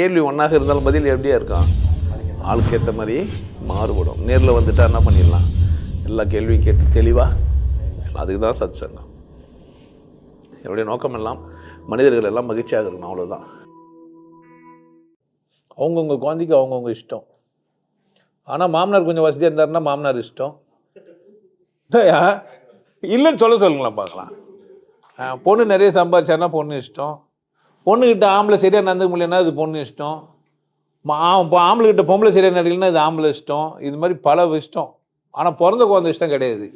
கேள்வி ஒன்றாக இருந்தாலும் பதில் எப்படியா இருக்கும்? ஆளுக்கு ஏற்ற மாதிரி மாறுபடும். நேரில் வந்துட்டா என்ன பண்ணிடலாம்? எல்லா கேள்வியும் கேட்டு தெளிவாக அதுக்கு தான் சத் சங்கம் என்னுடைய நோக்கம் எல்லாம் மனிதர்கள் எல்லாம் மகிழ்ச்சியாக இருக்கணும் அவ்வளோதான் அவங்கவுங்க குழந்தைக்கு அவங்கவுங்க இஷ்டம். ஆனால் மாமனார் கொஞ்சம் வசதியாக இருந்தாருன்னா மாமனார் இஷ்டம். இல்லைன்னு சொல்ல சொல்லுங்களேன் பார்க்கலாம். பொண்ணு நிறைய சம்பாதிச்சாருன்னா பொண்ணு இஷ்டம். பொண்ணுக்கிட்ட ஆம்பளை சரியாக நடந்துக்க முடியலன்னா அது பொண்ணு இஷ்டம். மா ஆம்பளைக்கிட்ட பொம்பளை சரியாக நடக்கலன்னா அது ஆம்பளை இஷ்டம். இது மாதிரி பல இஷ்டம். ஆனால் பிறந்த குழந்தை இஷ்டம் கிடையாது.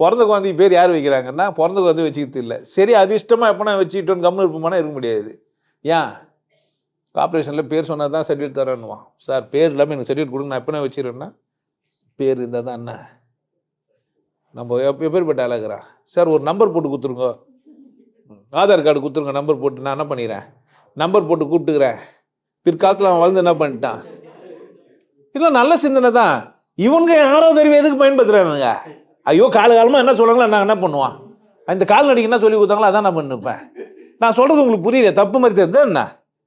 பிறந்த குழந்தைக்கு பேர் யார் வைக்கிறாங்கன்னா பிறந்த குழந்தை வச்சுக்கிறது இல்லை. சரி அது இஷ்டமாக எப்போனா வச்சுக்கிட்டோன்னு கம்முன்னு இருப்போம்னா இருக்க முடியாது. ஏன்? கார்பரேஷனில் பேர் சொன்னால் தான் சர்டிஃபிகேட் தரேன்னுவான். சார் பேர் இல்லாமல் எனக்கு சர்டிஃபிகேட் கொடுங்க நான் எப்போனா வச்சிருந்தேன்னா பேர் இருந்தால் தான் என்ன? நம்ம எப்போ எப்பேற்பட்ட அழகிறான் சார் ஒரு நம்பர் போட்டு கொடுத்துருங்க. ஆதார் கார்டு கொடுத்துருங்க நம்பர் போட்டு நான் என்ன பண்ணிடுறேன்? நம்பர் போட்டு கூப்பிட்டுக்கிறேன். பிற்காலத்தில் அவன் வளர்ந்து என்ன பண்ணிட்டான்? இதெல்லாம் நல்ல சிந்தனை தான். இவனுங்க யாரோ தெரிவி எதுக்கு பயன்படுத்துகிறானுங்க ஐயோ காலகாலமாக என்ன சொல்லுங்களோ நான் என்ன பண்ணுவான்? அந்த கால்நடைக்கு என்ன சொல்லி கொடுத்தாங்களோ அதான் நான் பண்ணிப்பேன். நான் சொல்கிறது உங்களுக்கு புரியல தப்பு மாதிரி தெரியுது என்ன?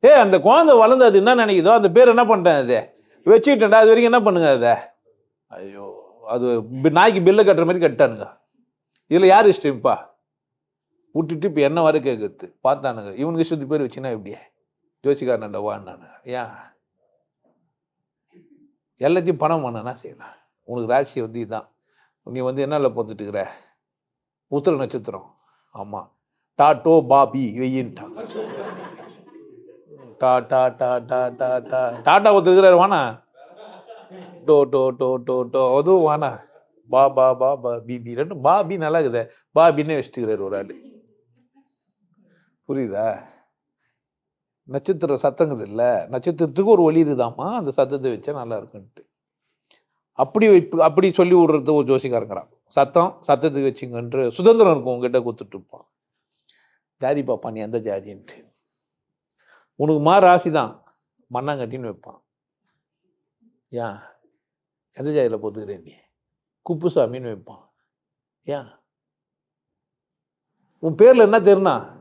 ஏ அந்த குழந்தை வளர்ந்து அது என்ன நினைக்குதோ அந்த பேர் என்ன பண்ணிட்டேன் அது? வச்சுக்கிட்டேன்டா அது வரைக்கும் என்ன பண்ணுங்க அதை? ஐயோ அது நாய்க்கு பில்லை கட்டுற மாதிரி கட்டானுங்க இதில் யார் இஷ்டம்ப்பா விட்டுட்டு இப்போ என்ன வர கேட்குறது பார்த்தானுங்க. இவனுக்கு இஷ்டத்து பேர் வச்சுன்னா இப்படியே ஜோசிக்காரன்டா வான்னானு. ஏன் எல்லாத்தையும் பணம் பண்ணனா செய்யலாம்? உனக்கு ராசி வந்து இதுதான் நீ வந்து என்னல இருக்கிற உத்திர நட்சத்திரம். ஆமாம் டாட்டோ பாபி வெயின்ட்டான். டா டா டா டா டா டா. டாட்டா ஒருத்தருக்கிறாரு வானா டோ டோ டோ டோ டோ. அதுவும் வானா பா பா பா பா பிபி ரெண்டும் பாபி நல்லா இருக்குதே பாபின்னே வச்சுட்டுக்கிறார் ஒரு ஆள். புரியுதா? நட்சத்திரம் சத்தங்குது இல்லை? நட்சத்திரத்துக்கு ஒரு ஒளி இருக்குதாம்மா? அந்த சத்தத்தை வச்சா நல்லா இருக்குன்ட்டு. அப்படி வைப்பு அப்படி சொல்லி விடுறது ஒரு ஜோசிக்காரங்கிறான். சத்தம் சத்தத்துக்கு வச்சுங்கன்ற சுதந்திரம் இருக்கும் உங்ககிட்ட கொடுத்துட்டு இருப்பான். ஜாதி பாப்பா நீ எந்த ஜாதின்ட்டு. உனக்கு மா ராசி தான். மண்ணாங்கட்டின்னு வைப்பான். ஏன் எந்த ஜாதியில் பொத்துக்கிறேன் நீ? குப்புசாமின்னு வைப்பான். ஏன் உன் பேரில் என்ன தெரினா?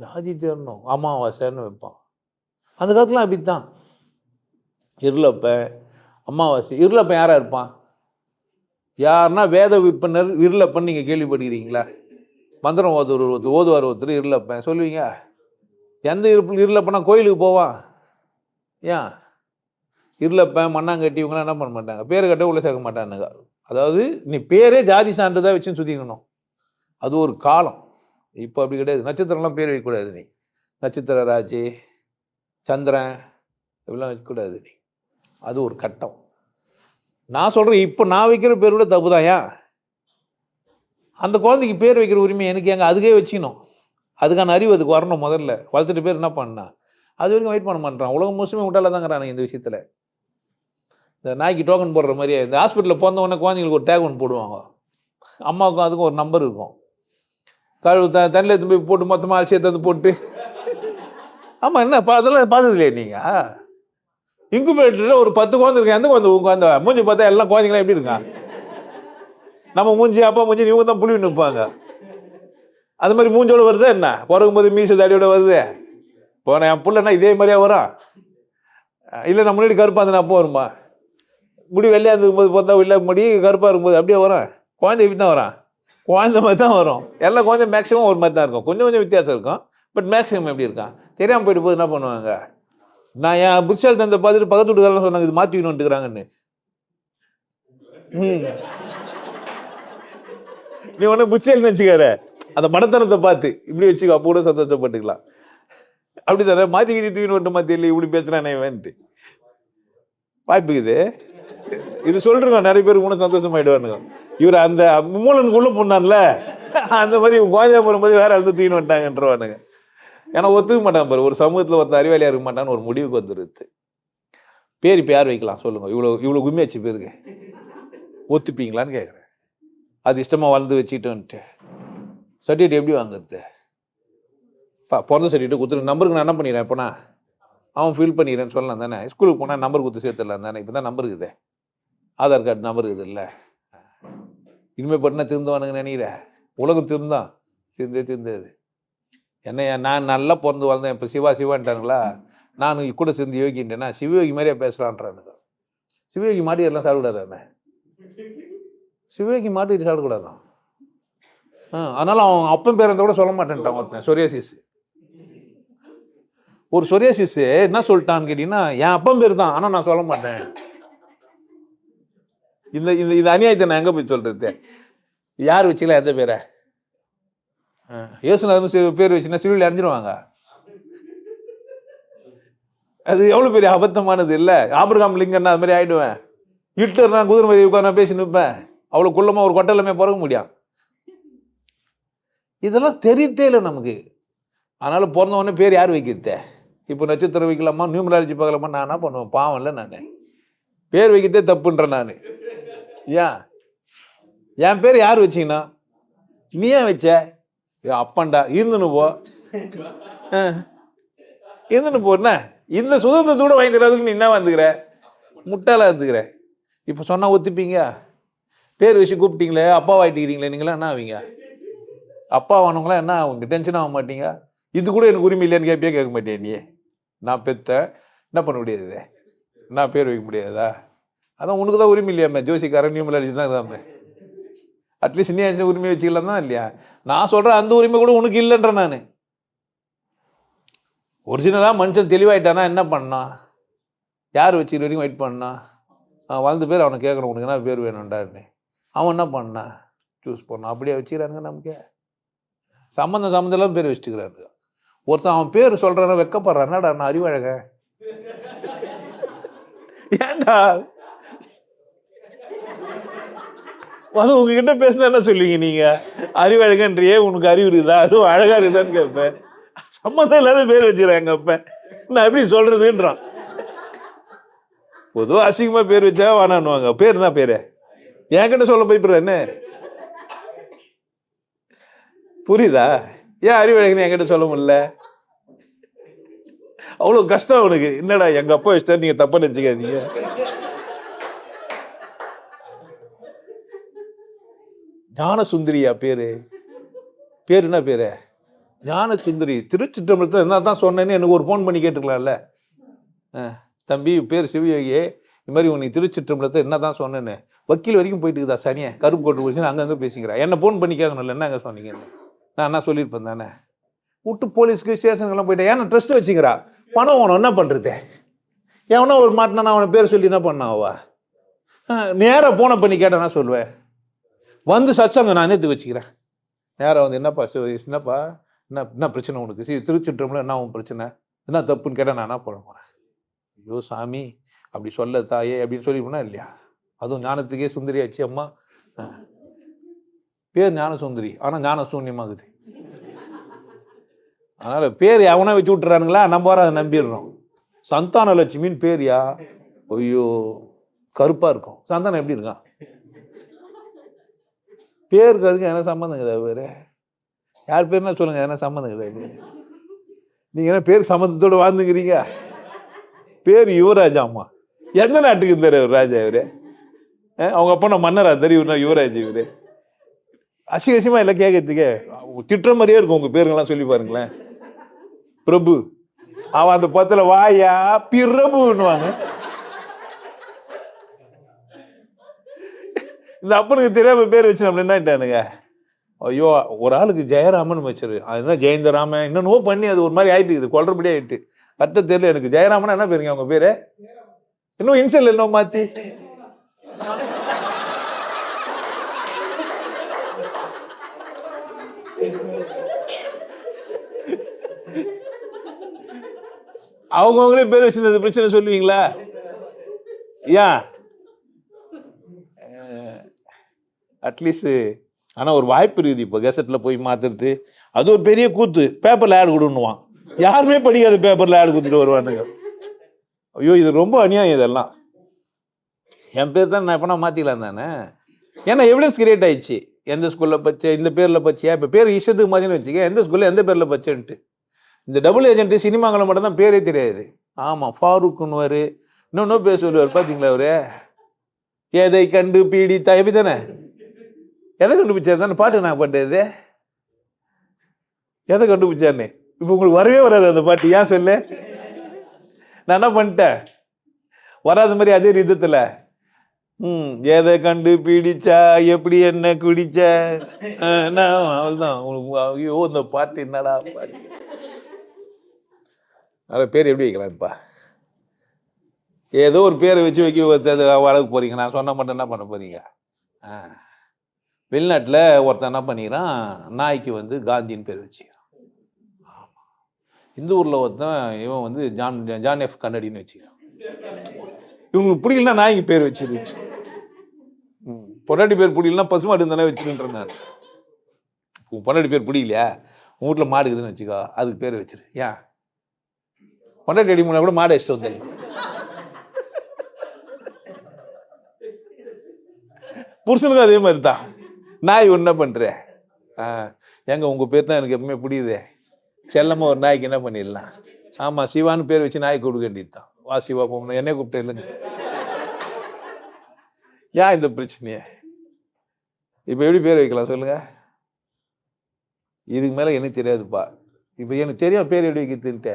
ஜாதி தெரியணும் அமாவாசைன்னு வைப்பான். அந்த காலத்துலாம் அப்படித்தான் இருளப்பன் அமாவாசை இருளப்பன் யாரா இருப்பான்? யாருன்னா வேத விற்பனர் இருளப்பன் நீங்கள் கேள்விப்படுகிறீங்களா மந்திரம் ஓதுவர் ஒருத்தர் ஓதுவார் ஒருத்தர் இருளப்பன். சொல்லுவீங்க? எந்த இருப்பு இருளப்பனா கோயிலுக்கு போவான். ஏன்? இருளப்பன் மண்ணாங்கட்டி இவங்களாம் என்ன பண்ண மாட்டாங்க? பேர் கட்ட உள்ளே சேர்க்க மாட்டானுங்க. அதாவது நீ பேரே ஜாதி சான்றிதழ் வச்சுன்னு சுற்றிக்கணும் அது ஒரு காலம். இப்போ அப்படி கிடையாது. நட்சத்திரம்லாம் பேர் வைக்கக்கூடாது நீ. நட்சத்திர ராஜி சந்திரன் இப்படிலாம் வைக்கக்கூடாது நீ. அது ஒரு கட்டம். நான் சொல்கிறேன் இப்போ நான் வைக்கிற பேர் கூட தப்பு அந்த குழந்தைக்கு பேர் வைக்கிற உரிமை எனக்கு எங்கே அதுக்கே வச்சுக்கணும். அதுக்கான அறிவு அதுக்கு வரணும் முதல்ல. வளர்த்துட்டு பேர் என்ன பண்ணா? அது வரைக்கும் வெயிட் பண்ண மாட்டான் உலகம் முழுசுமே விட்டால தாங்கிறானுங்க இந்த விஷயத்தில். இந்த நாய்க்கு டோக்கன் போடுற மாதிரியே இந்த ஹாஸ்பிட்டலில் பிறந்த உடனே குழந்தைங்களுக்கு ஒரு டேக் ஒன்று போடுவாங்க. அம்மாவுக்கும் அதுக்கும் ஒரு நம்பர் இருக்கும். கழுவு த தண்ணியில் எடுத்து போய் போட்டு மொத்தமாக அலசி எடுத்து போட்டு. ஆமாம் என்ன பா அதெல்லாம் பார்த்தது இல்லையா நீங்கள் இன்குபேட்டரில் ஒரு பத்து குழந்தை இருக்கேன் எந்த குழந்தை உங்கள் குழந்தை மூஞ்சி பார்த்தா எல்லாம் குழந்தைங்களாம் எப்படி இருக்கான் நம்ம மூஞ்சி அப்பா மூஞ்சி இவங்க தான் புளி நிற்பாங்க அது மாதிரி மூஞ்சோடு வருதா என்ன? பிறகும்போது மீச தாடியோட வருது? போன என் பிள்ளைனா இதே மாதிரியா வரும் இல்லை நம்ம முன்னாடி கருப்பாக இருந்தா அப்போ வருமா? முடி வெள்ளையாக இருக்கும்போது பார்த்தா இல்லை முடி கருப்பாக இருக்கும்போது அப்படியே வரும் குழந்தை இப்படி தான் வரான். குழந்த மாதிரி தான் வரும். எல்லா குழந்தை மேக்ஸிமம் ஒரு மாதிரி தான் இருக்கும். கொஞ்சம் கொஞ்சம் வித்தியாசம் இருக்கும். பட் மேக்ஸிமம் எப்படி இருக்கான் தெரியாமல் போயிட்டு போது என்ன பண்ணுவாங்க? நான் என் புட்சால் தந்தை பார்த்துட்டு பக்கத்து வீட்டுக்காரலாம் சொன்னாங்க இது மாற்றிக்கணுன்ட்டுக்கிறாங்கன்னு ம். நீ ஒன்று புட்சால் வச்சுக்கார அந்த மடத்தனத்தை பார்த்து. இப்படி வச்சுக்கோ அப்போ கூட சந்தோஷப்பட்டுக்கலாம். அப்படி தானே? மாற்றிக்கிட்டு தூக்கின்னு வந்துட்டு தெரியல இப்படி பேசுகிறானே வேன்ட்டு வாய்ப்பு இது இது சொல்றேங்க நிறைய பேர் கூட சந்தோஷமாயிடுவானுங்க. இவர் அந்த மூலனுக்குள்ள பொண்ணான்ல அந்த மாதிரி கோஜா போகும்போது வேற அழுத்து தூக்கின்னு வந்துட்டாங்கன்றவானுங்க. ஏன்னா ஒத்துக்க மாட்டான் பாரு. ஒரு சமூகத்தில் ஒருத்தர் அறிவாளியாக இருக்க மாட்டான்னு ஒரு முடிவுக்கு வந்துருது. பேர் இப்போ யார் வைக்கலாம்? சொல்லுங்க. இவ்வளோ இவ்வளோ கும்மியாச்சு பேருக்கு ஒத்துப்பீங்களான்னு கேட்குறேன் அது இஷ்டமாக வளர்ந்து வச்சுக்கிட்டோன்ட்டு. சர்டிஃபிகேட் எப்படி வாங்குறது? பா பிறந்த சர்டிஃபிகேட் கொடுத்துரு. நம்பருக்கு நான் என்ன பண்ணிடுறேன் இப்போனா? அவன் ஃபில் பண்ணிடுறேன்னு சொல்லலாம் தானே. ஸ்கூலுக்கு போனால் நம்பர் கொடுத்து சேர்த்துடலாம் தானே. இப்போ தான் நம்பர் இருக்குதே. ஆதார் கார்டு நம்பர் இருக்குது இல்லை இனிமேல் பட்டினா திருந்துவானுங்க நினைக்கிற? உலகம் திருந்தான் திருந்தே திருந்தது. என்னையா நான் நல்லா பிறந்து வளர்ந்தேன். இப்போ சிவா சிவான்ட்டானுங்களா? நான் கூட சேர்ந்து யோகின்றேன்னா சிவயோகி மாதிரியே பேசலான்றானுங்க சிவயோகி மாட்டி எல்லாம் சாப்பிடாதானே சிவயோகி மாட்டி சாப்பிடக்கூடாதான் ஆ அதனால் அவன் அப்பன் பேரந்த கூட சொல்ல மாட்டேன்ட்டான் ஒருத்தன் சொரியாசிஸ். ஒரு சொரியாசிஸ் என்ன சொல்லிட்டான்னு கேட்டிங்கன்னா என் அப்பன் பேர் தான். ஆனால் நான் சொல்ல மாட்டேன். இந்த இந்த இந்த அநியாயத்தை நான் எங்கே போய் சொல்கிறது யார் வச்சுக்கலாம் எந்த பேரை? இயேசுநாதர் பேர் வச்சுன்னா சிலுவையில் அறிஞ்சிருவாங்க அது எவ்வளோ பெரிய அபத்தமானது இல்லை. ஆபிரகாம் லிங்கன்னா அது மாதிரி ஆகிடுவேன் ஹிட்லர் நான் குதிரை மாதிரி உட்காந்து பேசி நிற்பேன் அவ்வளோ குள்ளமாக ஒரு கொட்டலமே பிறக்க முடியும். இதெல்லாம் தெரியத்தே இல்லை நமக்கு. அதனால் பிறந்த உடனே பேர் யார் வைக்கிறதே? இப்போ நட்சத்திரம் வைக்கலாமா? நியூமராலஜி பார்க்கலாமா? நான் என்ன பண்ணுவேன்? பாவம் இல்லை நான். பேர் வைக்கிறதே தப்புன்றேன் நான். ஏன் என் பேர் யார் வச்சீங்கன்னா நீ ஏன் வச்ச? ஏன் இருந்துன்னு போ. இருந்துன்னு போ என்ன? இந்த சுதந்திரத்தோட வாங்கிக்கிறதுக்கு நீ என்ன வந்துக்கிற முட்டாளாக இருந்துக்கிற. இப்போ சொன்னால் ஒத்துப்பீங்க. பேர் வச்சு கூப்பிட்டீங்களே அப்பா வாயிட்டுக்கிறீங்களே நீங்களாம் என்ன ஆவீங்க? அப்பா ஆனவங்களாம் என்ன ஆகுங்க டென்ஷன் ஆக மாட்டீங்க? இது கூட எனக்கு உரிமை இல்லைன்னு கேட்பியே கேட்க மாட்டேன் நீ? நான் பெத்த என்ன பண்ண முடியாது நான் பேர் வைக்க முடியாதா? அதான் உனக்கு தான் உரிமை இல்லையாமே? ஜோசிக்காரன் நியூமலாஜி தான் இருந்தாமே அட்லீஸ்ட் நீ ஏதாச்சும் உரிமை வச்சுக்கலாம் தான் இல்லையா? நான் சொல்கிறேன் அந்த உரிமை கூட உனக்கு இல்லைன்ற நான். ஒரிஜினலாக மனுஷன் தெளிவாயிட்டானா என்ன பண்ணான் யார் வச்சுக்கிற வரைக்கும் வெயிட் பண்ணான் அவன் பேர் அவனை கேட்கணும். உனக்கு என்ன பேர் வேணும்டான்னு அவன் என்ன பண்ணான் சூஸ் பண்ணான் அப்படியே வச்சுக்கிறாங்க நமக்கு. சம்மந்தம் சம்மந்தம்லாம் பேர் வச்சுக்கிறானுங்க. ஒருத்தன் அவன் பேர் சொல்கிறான வெக்கப்படுறான். என்னடா நான் அறிவழக ஏண்டா அது உங்ககிட்ட பேசினா என்ன சொல்லுவீங்க நீங்க? அறிவழகன்றியே உனக்கு அறிவு இருக்குதா? அதுவும் அழகா இருக்குதான்னு கேட்பேன் சம்மந்தம் இல்லாத பேர் வச்சுறாங்க அப்ப நான் எப்படி சொல்றதுன்றான். பொதுவாக அசிங்கமா பேர் வச்சா வேணான்னுவாங்க பேர் தான் பேரு? என்கிட்ட சொல்ல போய்ப்புற என்ன? புரியுதா? ஏன் அறிவழகன் என்கிட்ட சொல்ல முடியல? அவ்வளோ கஷ்டம் உனக்கு. என்னடா எங்கள் அப்பா வச்சுட்டா நீங்கள் தப்பாக நினச்சிக்காதீங்க. ஞான சுந்தரியா பேர்? பேர் என்ன பேர்? ஞான சுந்தரி திருச்சிற்றம்பலத்தில் என்ன தான் சொன்னேன்னு எனக்கு ஒரு ஃபோன் பண்ணி கேட்டுக்கலாம்ல. ஆ, தம்பி பேர் சிவயோகியே. இது மாதிரி உனக்கு திருச்சிற்றம்பலத்தை என்ன தான் சொன்னேன்னு. வக்கீல் வரைக்கும் போயிட்டு இருக்குதா சனியை? கருப்பு கோட்டு போச்சு அங்கங்கே பேசிக்கிறேன் என்ன ஃபோன் பண்ணி கேட்கணும்ல என்னங்க சொன்னீங்கன்னு? நான் என்ன சொல்லியிருப்பேன் தானே? விட்டு போலீஸ்க்கு ஸ்டேஷனுக்கெல்லாம் போயிட்டேன். ஏன்னா ட்ரஸ்ட் வச்சுக்கிறா. பணம் வேணும் என்ன பண்ணுறது எவனோ ஒரு மாட்டினா அவனை பேர் சொல்லி என்ன பண்ணாவா? நேராக போன பண்ணி கேட்டேன்னா சொல்லுவேன் வந்து சச்சங்க நான் நேற்று வச்சுக்கிறேன்? நேராக வந்து என்னப்பா சிவ என்னப்பா? என்ன என்ன பிரச்சனை உனக்கு? சி திருச்சிற்றம்பலம் என்ன உன் பிரச்சனை? என்ன தப்புன்னு கேட்டால் நான் என்ன பண்ண போகிறேன் ஐயோ சாமி அப்படி சொல்ல தாயே அப்படின்னு சொல்லி போனா இல்லையா? அதுவும் ஞானத்துக்கே சுந்தரியாச்சு அம்மா. பேர் ஞான சுந்தரி ஆனால் ஞான சூன்யமாகுது அதனால் பேர் எவனா வச்சு விட்டுறானுங்களா? நம்ம வர அதை நம்பிடுறோம். சந்தான லட்சுமின்னு பேர்யா ஐயோ கருப்பாக இருக்கும். சந்தானம் எப்படி இருக்கான் பேருக்கு அதுக்கு என்ன சம்மந்தம் கிடையாது வேறு? யார் பேர்னா சொல்லுங்கள் என்ன சம்மந்தம் கிடையாது பேர் நீங்கள் என்ன பேர் சம்மந்தத்தோடு வாழ்ந்துக்கிறீங்க? பேர் யுவராஜா அம்மா. எந்த நாட்டுக்கு இருந்தார் அவர் ராஜா இவர்? அவங்க அப்பா நான் மன்னரா? தெரியும் யுவராஜ் இவர்? அசிங்க எல்லாம் கேட்கறதுக்கே திட்டுற மாதிரியே இருக்கும் உங்கள் பேருங்கெல்லாம் சொல்லி பாருங்களேன். பிரபு. அவன் அந்த பத்துல வாயா பிரபுன்னுவாங்க. இந்த அப்பனுக்கு தெரியாம பேர் வச்சு நம்ம என்னட்டானுங்க ஐயோ ஒரு ஆளுக்கு ஜெயராமன் வச்சிரு அதுதான் ஜெயந்தராமன். என்னென்னவோ பண்ணி அது ஒரு மாதிரி ஆயிட்டு இது குளறுபடி ஆயிட்டு. கரெக்டாக தெரியல எனக்கு. ஜெயராமன் என்ன பேருங்க அவங்க பேரு? இன்னும் இன்சல் என்ன மாத்தி. அவங்கவுங்களே பேர் வச்சிருந்தது பிரச்சனை சொல்லுவீங்களா? ஏன் அட்லீஸ்ட் ஆனால் ஒரு வாய்ப்பு இருக்குது இப்போ கெசட்டில் போய் மாற்றுறது அது ஒரு பெரிய கூத்து. பேப்பரில் ஆட் கொடுன்னுவான். யாருமே படிக்காது பேப்பரில் ஆட் கொடுத்துட்டு வருவானுங்க. ஐயோ இது ரொம்ப அநியாயம் இதெல்லாம். என் பேர் தான் நான் எப்போ மாற்றிக்கலாம் தானே? ஏன்னா எவிடன்ஸ் கிரியேட் ஆயிடுச்சு. எந்த ஸ்கூலில் பச்சை இந்த பேரில் பச்சையா இப்போ பேர் இஷ்டத்துக்கு மாதிரின்னு வச்சுக்க. எந்த ஸ்கூலில் எந்த பேரில் பச்சேன்ட்டு இந்த டபுள் ஏஜென்ட் சினிமாங்களை மட்டும் தான் பேரே தெரியாது. ஆமாம் ஃபாரூக்குன்னுவார் இன்னொன்னும் பேர் சொல்லுவார் பார்த்தீங்களா அவரு? எதை கண்டு பீடி தயவி தானே? எதை கண்டுபிடிச்சார் தானே? பாட்டு நான் பாட்டது. எதை கண்டுபிடிச்சாருன்னு? இப்போ உங்களுக்கு வரவே வராது அந்த பாட்டு. ஏன் சொல்லு? நான் என்ன பண்ணிட்டேன்? வராத மாதிரி அதே ரிதத்தில் ம் எதை கண்டு பிடிச்சா எப்படி என்ன குடிச்ச? அஹ், என்ன அவ்வளோதான் உங்களுக்கு ஐயோ இந்த பாட்டு என்னடா பாட்டு? அதில் பேர் எப்படி வைக்கலாம் ஏதோ ஒரு பேரை வச்சு வைக்க அளவுக்கு போகிறீங்க நான் சொன்ன மட்டும் என்ன பண்ண போகிறீங்க ஆ. வெளிநாட்டில் ஒருத்தன் என்ன பண்ணிக்கிறான்? நாய்க்கு வந்து காந்தின்னு பேர் வச்சுக்கிறான். ஆமாம் இந்த ஊரில் ஒருத்தன் இவன் வந்து ஜான் ஜான் எஃப் கன்னடின்னு வச்சுக்கிறான். இவங்களுக்கு பிடிக்கலனா நாய்க்கு பேர் வச்சிருச்சு ம். பொண்டாட்டி பேர் பிடிக்கலனா பசுமாடு தானே வச்சுருன்றேன் நான். உன் பொண்டாட்டி பேர் பிடிக்கலையா? உன் வீட்டில் மாடு இருக்குதுன்னு வச்சுக்கோ. அதுக்கு பேர் வச்சிரு. ஏன்? பொண்டாட்டி அடி முன்னா கூட மாடு வச்சுட்டு வந்தேன். புருஷனுக்கும் அதே மாதிரி தான் நாய் என்ன பண்ணுற ஆ எங்க உங்கள் பேர் தான் எனக்கு எப்பவுமே பிடிக்குதே செல்லமாக ஒரு நாய்க்கு என்ன பண்ணிடலாம்? ஆமாம் சிவான்னு பேர் வச்சு நாய் கொடுக்க வேண்டியது தான் வா சிவா போகணும் என்னை கூப்பிட்டேன் இல்லைங்க. ஏன் இந்த பிரச்சனையே? இப்போ எப்படி பேர் வைக்கலாம் சொல்லுங்க? இதுக்கு மேலே எனக்கு தெரியாதுப்பா. இப்போ எனக்கு தெரியும் பேர் எப்படி வைக்கிறதுன்ட்டு?